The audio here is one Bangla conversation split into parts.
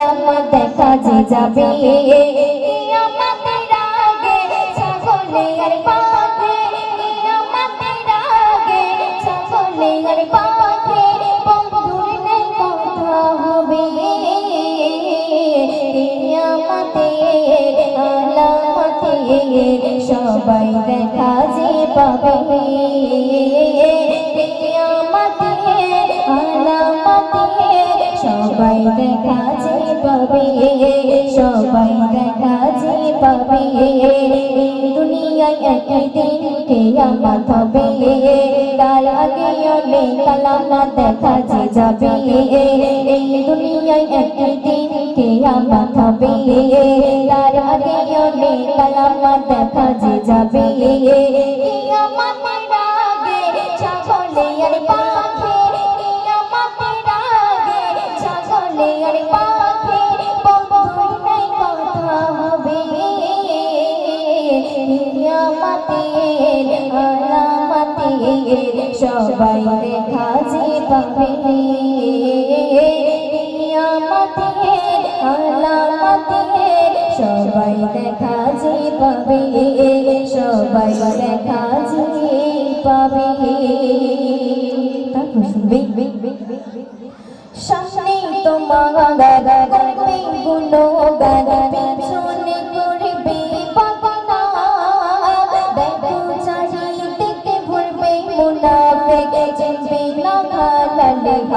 দেখা যে যাবে। আমাদের আগে ছাগলে আর পাখে। আমাদের আগে ছাগলে আর পাখে। বন্ধুর নেই কথা আমাদের সবাই দেখা যে পাবে। আমাদের আলামতে সবাই দেখা যে পাবে, সবাই দেখা যে পাবে। দুনিয়ায় এই দুনিয়ায় একদিন কেয়ামত হবে? তার আগে অনেক কালামা দেখা যে যাবে। আগে ছাগলে আর কিয়ামতের আলামতের সবাই দেখা যে পাবে কিয়ামতের আলামতের সবাই দেখা যে পাবে সবাই দেখা যে পাবে তারপর শুনবে। সামনে তোমার করবে গুণগান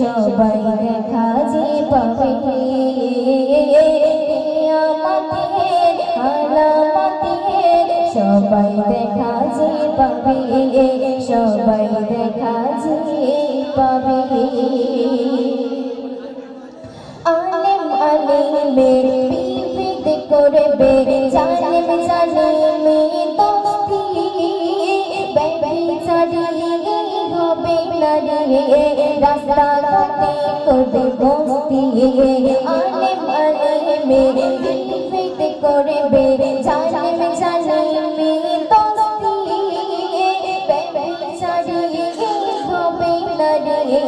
সবাই দেখা যে পাবে সবাই দেখা যে পাবে সবাই দেখা যে পাবে আলেম জালেম জালেমে রাস্তা ঘাটে করবে বস্তি আলেম আলেমের বিবিদ করবে জালেম জালেমে দোস্তি নারী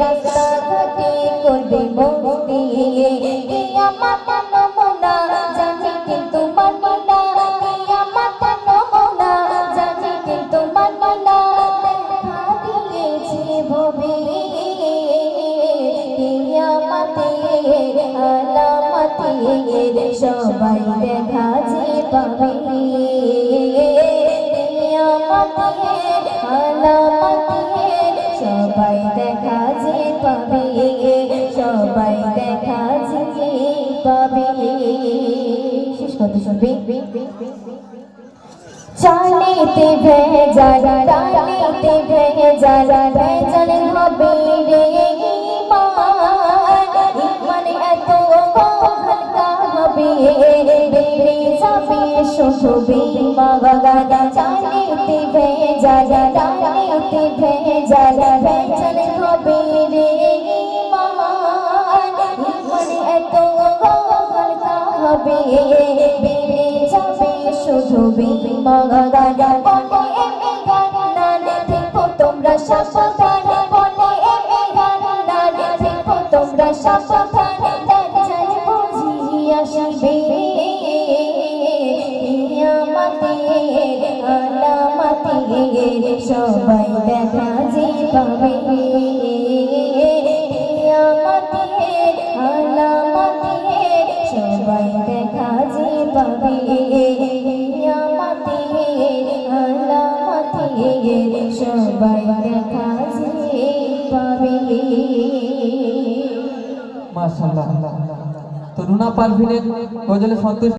রাস্তা ঘাটে করবে বস্তি কিয়ামত আলামতের সবাই দেখা যে পাবে। সবাই দেখা যে পাবে। সবাই দেখা যে পাবে। শেষ কথা শুনবে? চালিতে ভেজাল ডালিতে ভেজাল ভেজাল হবে রে। ডালিতে ভেজাল ভেজাল হবে রে ইমান। এত হবে। বেড়ে যাবে শুধু তোমরা সাবধান। বলে তোমরা সাবধান। আলামতের সবাই দেখা যে পাবে সবাই দেখা যে পাবে সবাই দেখা যে পাবে মাশাআল্লাহ। তো রুনা পারভিনের গজলে সন্তুষ্ট